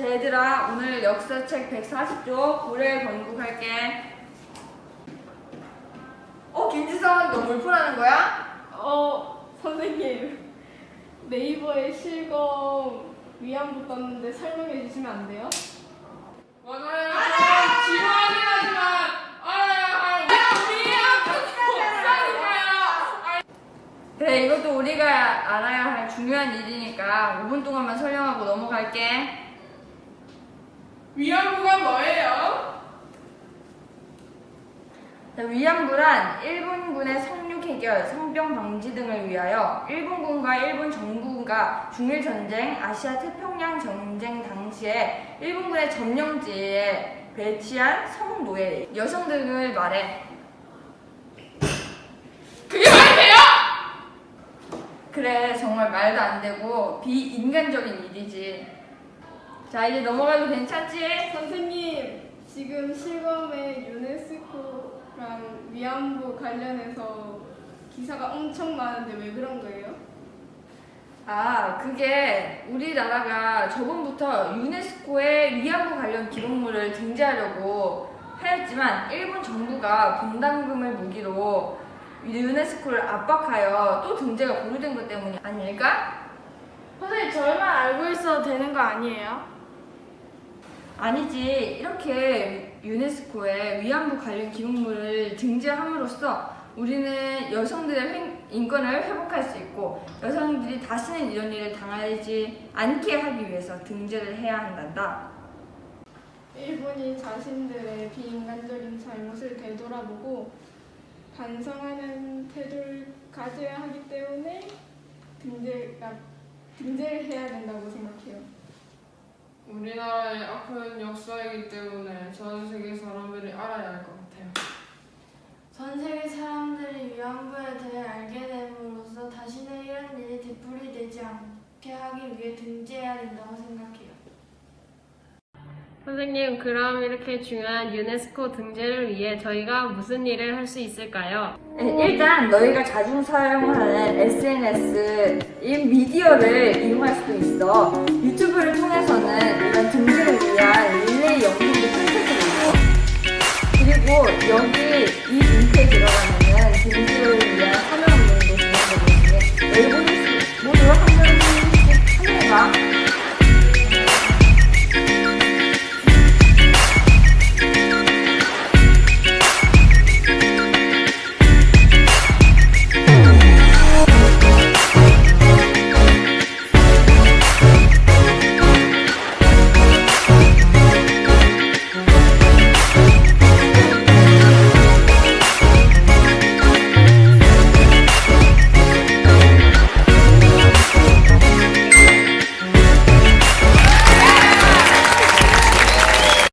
자, 얘들아, 오늘 역사책 140쪽 고래 건국할게. 어, 김지성, 너 물풀하는 거야? 어, 선생님. 네이버에 실검 위안부 떴는데 설명해 주시면 안 돼요? 맞아요. 지루하긴 하지만 알아야 할 우리의 그래, 이것도 우리가 알아야 할 중요한 일이니까 5분 동안만 설명하고 넘어갈게. 위안부가 뭐예요? 자, 위안부란 일본군의 성륙 해결, 성병 방지 등을 위하여 일본군과 일본 정부가 중일 전쟁, 아시아 태평양 전쟁 당시에 일본군의 점령지에 배치한 성노예 여성 등을 말해. 그게 말이에요? 그래, 정말 말도 안 되고 비인간적인 일이지. 자, 이제 넘어가도 괜찮지? 선생님, 지금 실검에 유네스코랑 위안부 관련해서 기사가 엄청 많은데 왜 그런 거예요? 아, 그게 우리나라가 저번부터 유네스코의 위안부 관련 기록물을 등재하려고 하였지만 일본 정부가 분담금을 무기로 유네스코를 압박하여 또 등재가 보류된 것 때문이 아닐까? 선생님, 저희만 알고 있어도 되는 거 아니에요? 아니지. 이렇게 유네스코의 위안부 관련 기록물을 등재함으로써 우리는 여성들의 횡- 인권을 회복할 수 있고 여성들이 다시는 이런 일을 당하지 않게 하기 위해서 등재를 해야 한단다. 일본이 자신들의 비인간적인 잘못을 되돌아보고 반성하는 태도를 가져야 하기 때문에 등재가 등재를 해야 된다고 생각해요. 우리나라의 아픈 역사이기 때문에 전 세계 사람들이 알아야 할 것 같아요. 전 세계 사람들이 위안부에 대해 알게 됨으로써 다시는 이런 일이 되풀이되지 않게 하기 위해 등재해야 된다고 생각해요. 선생님, 그럼 이렇게 중요한 유네스코 등재를 위해 저희가 무슨 일을 할 수 있을까요? 네, 일단 너희가 자주 사용하는 SNS 인 미디어를 이용할 수도 있어. 유튜브를 통해서는 이런 등등